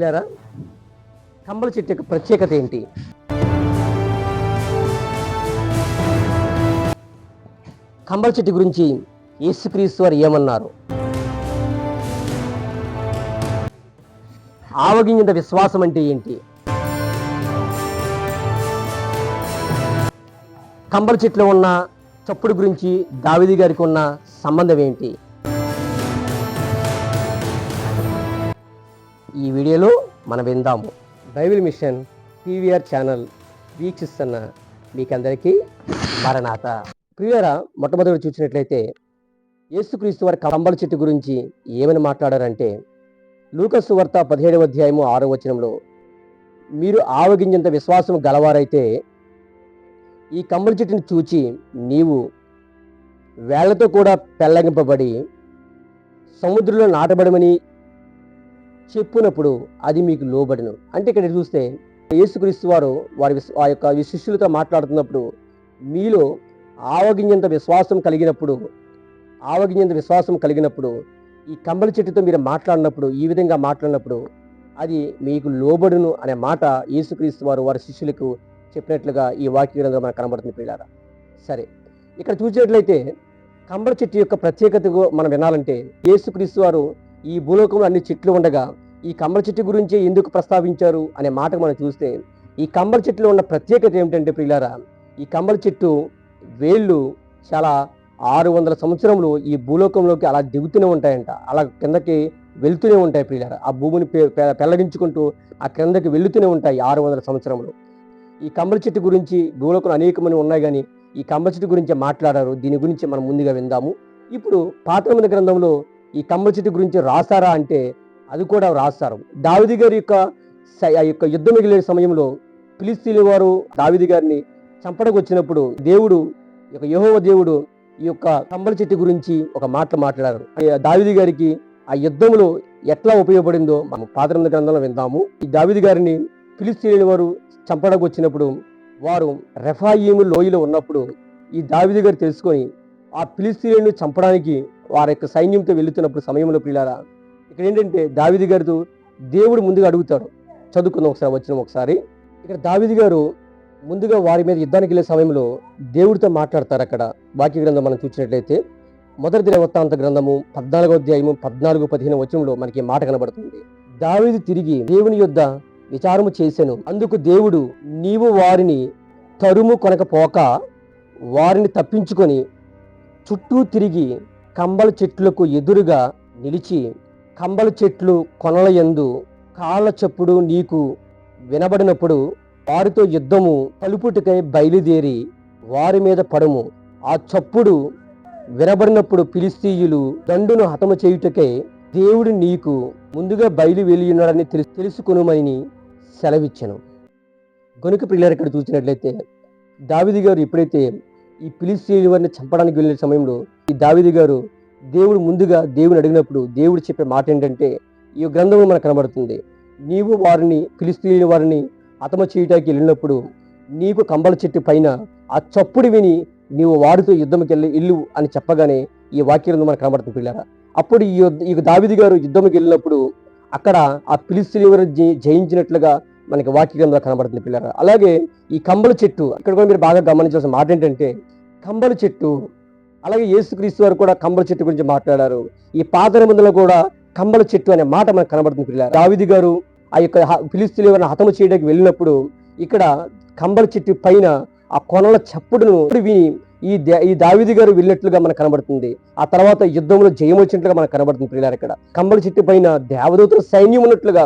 ప్రియులారా కంబల చెట్టు యొక్క ప్రత్యేకత ఏంటి? కంబల చెట్టు గురించి యేసుక్రీస్తు వారు ఏమన్నారు? ఆవగించిన విశ్వాసం అంటే ఏంటి? కంబల చెట్లో ఉన్న చప్పుడు గురించి దావిది గారికి ఉన్న సంబంధం ఏంటి? ఈ వీడియోలో మనం విందాము. బైబిల్ మిషన్ టీవీఆర్ ఛానల్ వీక్షిస్తున్న మీకందరికీ మరణాత. ప్రియరా మొట్టమొదటి చూసినట్లయితే యేసుక్రీస్తు వారి కంబల చెట్టు గురించి ఏమని మాట్లాడారంటే లూకస్ వార్త పదిహేడవ అధ్యాయము ఆరో వచనంలో మీరు ఆవగింజంత విశ్వాసం గలవారైతే ఈ కంబల చెట్టుని చూచి నీవు వేళ్ళతో కూడా పెళ్ళగింపబడి సముద్రంలో నాటబడమని చెప్పునప్పుడు అది మీకు లోబడను. అంటే ఇక్కడ చూస్తే యేసుక్రీస్తు వారు వారి ఆ యొక్క శిష్యులతో మాట్లాడుతున్నప్పుడు మీలో ఆవగింజంత విశ్వాసం కలిగినప్పుడు ఆవగింజంత విశ్వాసం కలిగినప్పుడు ఈ కంబలి చెట్టుతో మీరు మాట్లాడినప్పుడు ఈ విధంగా మాట్లాడినప్పుడు అది మీకు లోబడును అనే మాట యేసుక్రీస్తు వారు వారి శిష్యులకు చెప్పినట్లుగా ఈ వాక్య గ్రంథంలో మనకు కనబడుతుంది పిల్లారా సరే ఇక్కడ చూసినట్లయితే కంబల చెట్టు యొక్క ప్రత్యేకత మనం వినాలంటే యేసుక్రీస్తు వారు ఈ భూలోకంలో అన్ని చెట్లు ఉండగా ఈ కమ్మల చెట్టు గురించి ఎందుకు ప్రస్తావించారు అనే మాట మనం చూస్తే ఈ కంబల చెట్టులో ఉన్న ప్రత్యేకత ఏమిటంటే ప్రియులారా ఈ కంబల చెట్టు వేళ్ళు చాలా ఆరు వందల సంవత్సరంలో ఈ భూలోకంలోకి అలా దిగుతూనే ఉంటాయంట. అలా కిందకి వెళ్తూనే ఉంటాయి ప్రియులారా. ఆ భూమిని పె- పె- పెళ్ళగించుకుంటూ ఆ క్రిందకి వెళుతూనే ఉంటాయి ఆరు వందల సంవత్సరంలో ఈ కంబల చెట్టు గురించి భూలోకంలో అనేకమంది ఉన్నాయి కానీ ఈ కంబల చెట్టు గురించి మాట్లాడారు. దీని గురించి మనం ముందుగా విందాము. ఇప్పుడు పాత్రమంది గ్రంథంలో ఈ కంబల చెట్టు గురించి రాస్తారా అంటే అది కూడా రాస్తారు. దావిది గారి యొక్క ఆ యొక్క యుద్ధం మిగిలిన సమయంలో ఫిలిస్తీన్ల వారు దావిది గారిని చంపడానికి వచ్చినప్పుడు దేవుడు యొక్క యహోవ దేవుడు ఈ యొక్క కంబల చెట్టు గురించి ఒక మాట మాట్లాడారు. ఆ దావిది గారికి ఆ యుద్ధంలో ఎట్లా ఉపయోగపడిందో మనం పాత్రంద గ్రంథంలో విందాము. ఈ దావిది గారిని ఫిలిస్తీన్ల వారు చంపడానికి వచ్చినప్పుడు వారు రెఫాయిము లోయలో ఉన్నప్పుడు ఈ దావిది గారు తెలుసుకొని ఆ ఫిలిస్తీన్లను చంపడానికి వారి యొక్క సైన్యంతో వెళుతున్నప్పుడు సమయంలో పిల్లారా ఇక్కడ ఏంటంటే దావిది గారితో దేవుడు ముందుగా అడుగుతాడు. చదువుకున్న ఒకసారి వచ్చిన ఒకసారి. ఇక్కడ దావిది గారు ముందుగా వారి మీద యుద్ధానికి వెళ్ళే సమయంలో దేవుడితో మాట్లాడతారు అక్కడ. వాక్య గ్రంథం మనం చూసినట్లయితే మొదటి దిన వృత్తాంత గ్రంథము పద్నాలుగో అధ్యాయము పద్నాలుగు పదిహేను వచనంలో మనకి మాట కనబడుతుంది. దావిది తిరిగి దేవుని యొద్ద విచారము చేశాను అందుకు దేవుడు నీవు వారిని తరుము కొనకపోక వారిని తప్పించుకొని చుట్టూ తిరిగి కంబల చెట్లకు ఎదురుగా నిలిచి కంబల చెట్లు కొనల యందు కాళ్ళ చప్పుడు నీకు వినబడినప్పుడు వారితో యుద్ధము కలుపుటకై బయలుదేరి వారి మీద పడము. ఆ చప్పుడు వినబడినప్పుడు ఫిలిస్తీయులు దండును హతము చేయుటకై దేవుడు నీకు ముందుగా బయలు వెళ్ళియున్నాడని తెలు తెలుసుకునుమని సెలవిచ్చెను. గనుక పిల్లలు ఇక్కడ చూసినట్లయితే దావిది గారు ఎప్పుడైతే ఈ పిలిస్తీని వారిని చంపడానికి వెళ్ళిన సమయంలో ఈ దావిది గారు దేవుడు ముందుగా దేవుని అడిగినప్పుడు దేవుడు చెప్పే మాట ఏంటంటే ఈ గ్రంథంలో మనకు కనబడుతుంది. నీవు వారిని పిలిస్తీని వారిని హతమ చేయటానికి వెళ్ళినప్పుడు నీకు కంబల చెట్టు పైన ఆ చప్పుడు విని నీవు వారితో యుద్ధంకి వెళ్ళి ఇల్లు అని చెప్పగానే ఈ వాక్యం మనకు కనబడుతుంది పిల్లరా అప్పుడు ఈ ఈ దావిది గారు యుద్ధంకి వెళ్ళినప్పుడు అక్కడ ఆ ఫిలిస్తీయుల జయించినట్లుగా మనకి వాక్యంలో కనబడుతుంది పిల్లరా. అలాగే ఈ కంబల చెట్టు ఇక్కడ కూడా మీరు బాగా గమనించాల్సిన మాట ఏంటంటే కంబల చెట్టు అలాగే యేసుక్రీస్తు వారు కూడా కంబల చెట్టు గురించి మాట్లాడారు. ఈ పాత కూడా కంబల చెట్టు అనే మాట మనకు కనబడుతుంది పిల్లలు దావిది గారు ఆ యొక్క పిలిస్తులు ఎవరైనా హతము చేయడానికి వెళ్ళినప్పుడు ఇక్కడ కంబల చెట్టు పైన ఆ కొనల చప్పుడును విని ఈ దే- ఈ దావిది గారు వెళ్ళినట్లుగా మనకు కనబడుతుంది. ఆ తర్వాత యుద్ధంలో జయం వచ్చినట్లుగా మనకు కనబడుతుంది పిల్లలు ఇక్కడ. కంబల చెట్టు పైన దేవదూతల సైన్యం ఉన్నట్లుగా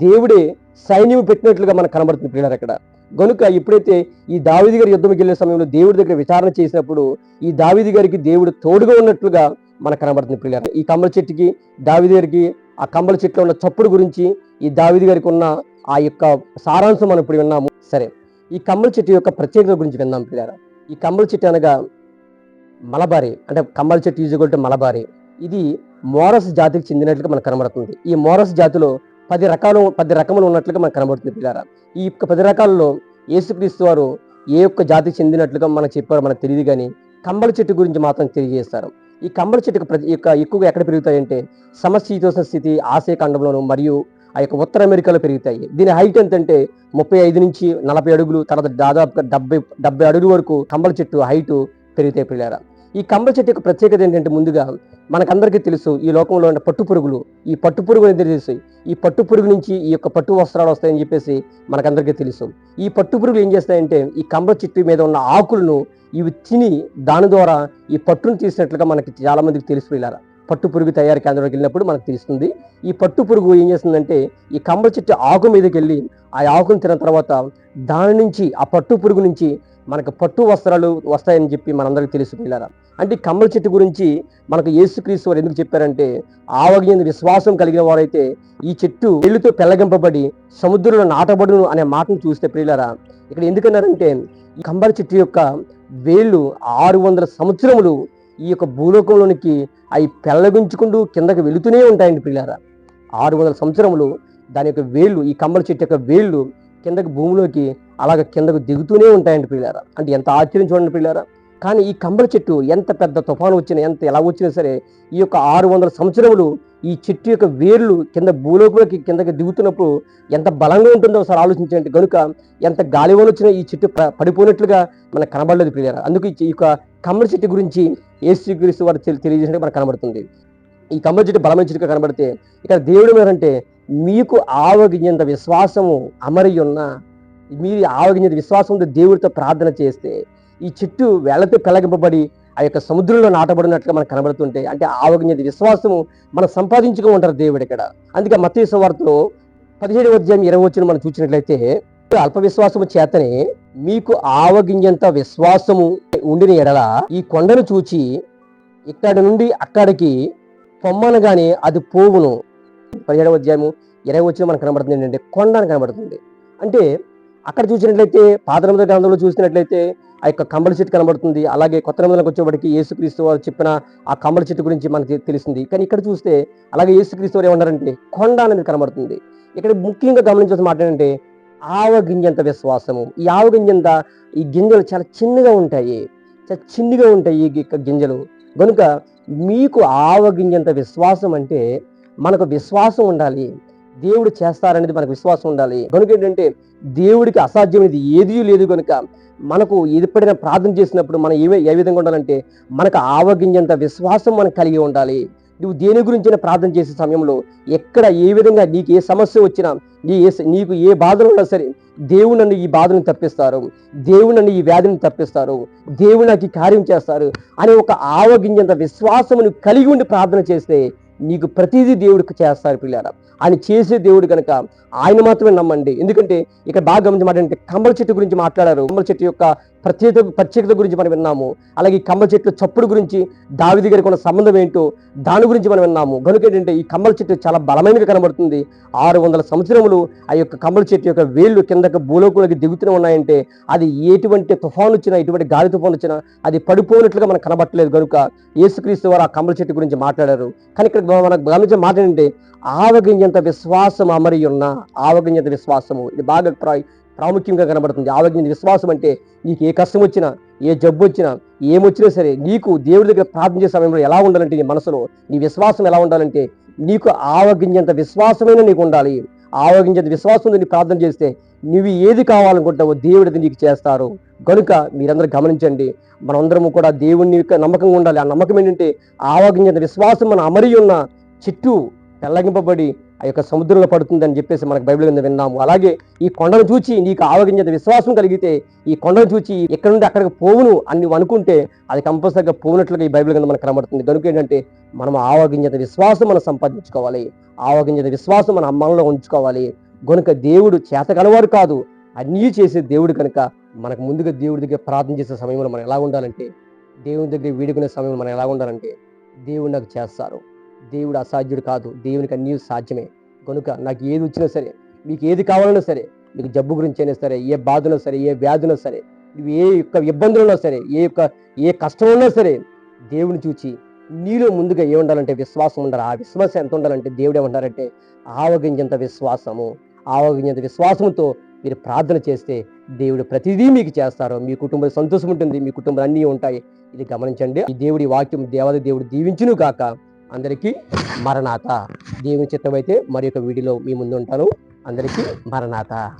దేవుడే సైన్యం పెట్టినట్లుగా మనకు కనబడుతుంది పిల్లలు అక్కడ గనుక ఎప్పుడైతే ఈ దావిది గారి యుద్ధం వెళ్ళే సమయంలో దేవుడి దగ్గర విచారణ చేసినప్పుడు ఈ దావిది గారికి దేవుడు తోడుగా ఉన్నట్లుగా మనకు కనబడుతుంది పిల్లలు ఈ కంబల చెట్టుకి దావిది గారికి ఆ కంబల చెట్టులో ఉన్న చప్పుడు గురించి ఈ దావిది గారికి ఉన్న ఆ యొక్క సారాంశం మనం ఇప్పుడు విన్నాము. సరే ఈ కమ్మల చెట్టు యొక్క ప్రత్యేకత గురించి విన్నాం పిల్లారా ఈ కంబల చెట్టు అనగా మలబారి అంటే కంబల చెట్టు ఈజుగొట్టు మలబారి. ఇది మోరస్ జాతికి చెందినట్లుగా మనకు కనబడుతుంది. ఈ మోరస్ జాతిలో పది రకాలు పది రకములు ఉన్నట్లుగా మనకు కనబడుతుంది పిల్లారా. ఈ యొక్క పది రకాలలో యేసుక్రీస్తు వారు ఏ ఒక్క జాతికి చెందినట్లుగా మనకు చెప్పారో మనకు తెలియదు కానీ కంబల చెట్టు గురించి మాత్రం తెలియజేస్తారు. ఈ కంబల చెట్టుకు ప్రతి- యొక్క ఎక్కువగా ఎక్కడ పెరుగుతాయంటే సమశీతోష్ణ స్థితి ఆశయ ఖండంలోను మరియు ఆ యొక్క ఉత్తర అమెరికాలో పెరుగుతాయి. దీని హైట్ ఎంత అంటే ముప్పై ఐదు నుంచి నలభై అడుగులు తర్వాత దాదాపుగా డెబ్బై డెబ్బై అడుగుల వరకు కంబల చెట్టు హైట్ పెరుగుతాయి పిల్లారా ఈ కంబల చెట్టు యొక్క ప్రత్యేకత ఏంటంటే ముందుగా మనకందరికీ తెలుసు ఈ లోకంలో ఉన్న పట్టు పురుగులు ఈ పట్టు పురుగు అనేది తెలుసు? ఈ పట్టు పురుగు నుంచి ఈ యొక్క పట్టు వస్త్రాలు వస్తాయని చెప్పేసి మనకందరికీ తెలుసు. ఈ పట్టు పురుగులు ఏం చేస్తాయంటే ఈ కంబల చెట్టు మీద ఉన్న ఆకులను ఇవి తిని దాని ద్వారా ఈ పట్టును తీసినట్లుగా మనకి చాలా మందికి తెలుసు పట్టు పురుగు తయారీ కేంద్రానికి వెళ్ళినప్పుడు మనకు తెలుస్తుంది. ఈ పట్టు పురుగు ఏం చేస్తుందంటే ఈ కంబల చెట్టు ఆకు మీదకి వెళ్ళి ఆ ఆకును తిన్న తర్వాత దాని నుంచి ఆ పట్టు పురుగు నుంచి మనకు పట్టు వస్త్రాలు వస్తాయని చెప్పి మనందరికీ తెలుసు పిల్లారా అంటే ఈ కమ్మల చెట్టు గురించి మనకు యేసుక్రీస్తు వారు ఎందుకు చెప్పారంటే ఆవగింద విశ్వాసం కలిగిన వారైతే ఈ చెట్టు ఎల్లుతో పెళ్ళగింపబడి సముద్రంలో నాటబడును అనే మాటను చూస్తే ప్రియులరా ఇక్కడ ఎందుకన్నారంటే ఈ కంబల చెట్టు యొక్క వేళ్ళు ఆరు వందల సంవత్సరములు ఈ యొక్క భూలోకంలోనికి అవి పెళ్ళగించుకుంటూ కిందకి వెళుతూనే ఉంటాయండి పిల్లారా ఆరు వందల సంవత్సరములు దాని యొక్క వేళ్ళు ఈ కమ్మల చెట్టు యొక్క వేళ్ళు కిందకి భూమిలోకి అలాగ కిందకు దిగుతూనే ఉంటాయండి పిల్లారా అంటే ఎంత ఆశ్చర్యం చూడండి పిల్లారా కానీ ఈ కంబల చెట్టు ఎంత పెద్ద తుఫాను వచ్చినా ఎంత ఎలా వచ్చినా సరే ఈ యొక్క ఆరు వందల సంవత్సరములు ఈ చెట్టు యొక్క వేర్లు కింద భూలోకంలోకి కిందకి దిగుతున్నప్పుడు ఎంత బలంగా ఉంటుందో ఒకసారి ఆలోచించండి. కనుక ఎంత గాలి వచ్చినా ఈ చెట్టు పడిపోయినట్లుగా మనకు కనబడలేదు పిల్లలు అందుకు ఈ యొక్క కమ్మరి చెట్టు గురించి ఏసు గురించి వారు తెలియజేసినట్టు మనకు కనబడుతుంది. ఈ కమ్మరి చెట్టు బలమైన చెట్టుగా కనబడితే ఇక్కడ దేవుడు ఏంటంటే మీకు ఆవగించేంత విశ్వాసము అమరి ఉన్న మీరు ఆవగించేంత విశ్వాసంతో దేవుడితో ప్రార్థన చేస్తే ఈ చెట్టు వేళ్ళతో పెళ్ళగింపబడి ఆ యొక్క సముద్రంలో నాటబడినట్లుగా మనకు కనబడుతుంటే అంటే ఆవగించేంత విశ్వాసము మనం సంపాదించుకుంటారు దేవుడు ఇక్కడ. అందుకే మతీసు వార్తలో పదిహేడు అధ్యాయం ఇరవై వచ్చిన మనం చూసినట్లయితే అల్ప విశ్వాసము చేతనే మీకు ఆవగింజంత విశ్వాసము ఉండిన ఎడల ఈ కొండను చూచి ఇక్కడి నుండి అక్కడికి పొమ్మనగానే అది పోవును. పదిహేడవ అధ్యాయము ఇరవై వచ్చిన మనకు కనబడుతుంది ఏంటంటే కొండను కనబడుతుంది. అంటే అక్కడ చూసినట్లయితే పాత గ్రంథంలో చూసినట్లయితే ఆ యొక్క కంబళ చెట్టు కనబడుతుంది. అలాగే కొత్త నిబంధనకు వచ్చేవాడికి యేసుక్రీస్తు వారు చెప్పిన ఆ కంబళ చెట్టు గురించి మనకి తెలిసింది. కానీ ఇక్కడ చూస్తే అలాగే యేసుక్రీస్తు వారు ఏమన్నారంటే కొండ అనేది కనబడుతుంది. ఇక్కడ ముఖ్యంగా గమనించాల్సిన మాట ఏంటంటే ఆవగింజంత విశ్వాసము. ఈ ఆవగింజంత ఈ గింజలు చాలా చిన్నగా ఉంటాయి. చాలా చిన్నగా ఉంటాయి ఈ గింజలు. కనుక మీకు ఆవ గింజంత విశ్వాసం అంటే మనకు విశ్వాసం ఉండాలి. దేవుడు చేస్తారనేది మనకు విశ్వాసం ఉండాలి. కనుక ఏంటంటే దేవుడికి అసాధ్యమైనది ఏదీ లేదు కనుక మనకు ఎప్పుడైనా ప్రార్థన చేసినప్పుడు మనం ఏ ఏ విధంగా ఉండాలంటే మనకు ఆవగింజంత విశ్వాసం మనకు కలిగి ఉండాలి. నువ్వు దేని గురించిన ప్రార్థన చేసే సమయంలో ఎక్కడ ఏ విధంగా నీకు ఏ సమస్య వచ్చినా నీ ఏ నీకు ఏ బాధలు ఉన్నా సరే దేవుడు నన్ను ఈ బాధను తప్పిస్తారు. దేవుడు నన్ను ఈ వ్యాధిని తప్పిస్తారు. దేవుడు నాకు ఈ కార్యం చేస్తారు అనే ఒక ఆవగింజంత విశ్వాసమును కలిగి ఉండి ప్రార్థన చేస్తే నీకు ప్రతిదీ దేవుడికి చేస్తారు పిల్లారా. ఆయన చేసే దేవుడు కనుక ఆయన మాత్రమే నమ్మండి. ఎందుకంటే ఇక్కడ బాగా గమనించమాట అంటే కమ్మల చెట్టు గురించి మాట్లాడారు. కంబల చెట్టు యొక్క ప్రత్యేక ప్రత్యేకత గురించి మనం విన్నాము. అలాగే ఈ కమ్మల చెట్లు చప్పుడు గురించి దావిది గారికి ఉన్న సంబంధం ఏంటో దాని గురించి మనం విన్నాము. కనుక ఏంటంటే ఈ కమ్మల చెట్టు చాలా బలమైనది కనబడుతుంది. ఆరు వందల సంవత్సరములు ఆ యొక్క కమ్మల చెట్టు యొక్క వేళ్ళు కిందకి భూలోకంలోకి దిగుతూనే ఉన్నాయంటే అది ఎటువంటి తుఫాను వచ్చినా ఎటువంటి గాలి తుఫాను వచ్చినా అది పడిపోయినట్లుగా మనకు కనబట్టలేదు. కనుక యేసుక్రీస్తు వారు ఆ కమ్మల చెట్టు గురించి మాట్లాడారు. కానీ ఇక్కడ మనకు గమనించిన మాట ఏంటంటే ఆవగింజంత విశ్వాసం అమరి ఉన్న ఆవగింజంత విశ్వాసము. ఇది బాగా ప్రా ప్రాముఖ్యంగా కనబడుతుంది. ఆవగింజంత విశ్వాసం అంటే నీకు ఏ కష్టం వచ్చినా ఏ జబ్బు వచ్చినా ఏమొచ్చినా సరే నీకు దేవుడి దగ్గర ప్రార్థన చేసే సమయంలో ఎలా ఉండాలంటే నీ మనసులో నీ విశ్వాసం ఎలా ఉండాలంటే నీకు ఆవగింజంత విశ్వాసమైన నీకు ఉండాలి. ఆవగింజంత విశ్వాసంతో నీ ప్రార్థన చేస్తే నువ్వు ఏది కావాలనుకుంటావో దేవుడిది నీకు చేస్తారు. కనుక మీరందరూ గమనించండి. మనందరము కూడా దేవుని యొక్క నమ్మకంగా ఉండాలి. ఆ నమ్మకం ఏంటంటే ఆవగింజంత విశ్వాసం మన అమరి ఉన్న చెట్టు పెళ్ళగింపబడి ఆ యొక్క సముద్రంలో పడుతుందని చెప్పేసి మనకు బైబిల్ కింద విన్నాము. అలాగే ఈ కొండను చూచి నీకు ఆవగింజంత విశ్వాసం కలిగితే ఈ కొండను చూచి ఎక్కడి నుండి అక్కడికి పోవును అని నువ్వు అనుకుంటే అది కంపల్సరిగా పోనట్లుగా ఈ బైబిల్ కింద మనకు కనబడుతుంది. కనుక ఏంటంటే మనం ఆవగింజంత విశ్వాసం మనం సంపాదించుకోవాలి. ఆవగింజంత విశ్వాసం మన అమ్మంలో ఉంచుకోవాలి. కనుక దేవుడు చేతగలవారు కాదు. అన్నీ చేసే దేవుడు కనుక మనకు ముందుగా దేవుడి దగ్గర ప్రార్థన చేసే సమయంలో మనం ఎలా ఉండాలంటే దేవుని దగ్గర వీడుకునే సమయంలో మనం ఎలా ఉండాలంటే దేవుడు నాకు చేస్తారు. దేవుడు అసాధ్యుడు కాదు. దేవునికి అన్నీ సాధ్యమే. కనుక నాకు ఏది వచ్చినా సరే మీకు ఏది కావాలన్నా సరే మీకు జబ్బు గురించి అయినా సరే ఏ బాధలో సరే ఏ వ్యాధులో సరే నువ్వు ఏ యొక్క ఇబ్బందులున్నా సరే ఏ యొక్క ఏ కష్టమున్నా సరే దేవుని చూచి నీలో ముందుగా ఏ ఉండాలంటే విశ్వాసం ఉండాలి. ఆ విశ్వాసం ఎంత ఉండాలంటే దేవుడు ఏమంటారంటే ఆవగింజంత విశ్వాసము. ఆవగింజంత విశ్వాసంతో మీరు ప్రార్థన చేస్తే దేవుడు ప్రతిదీ మీకు చేస్తారు మీ కుటుంబం సంతోషం ఉంటుంది. మీ కుటుంబం అన్నీ ఉంటాయి. ఇది గమనించండి. ఈ దేవుడి వాక్యం దేవాది దేవుడు దీవించును కాక అందరికీ మరణాత. దేవుని చిత్తమైతే మరి యొక్క వీడియోలో మీ ముందు ఉంటాను. అందరికీ మరణాత.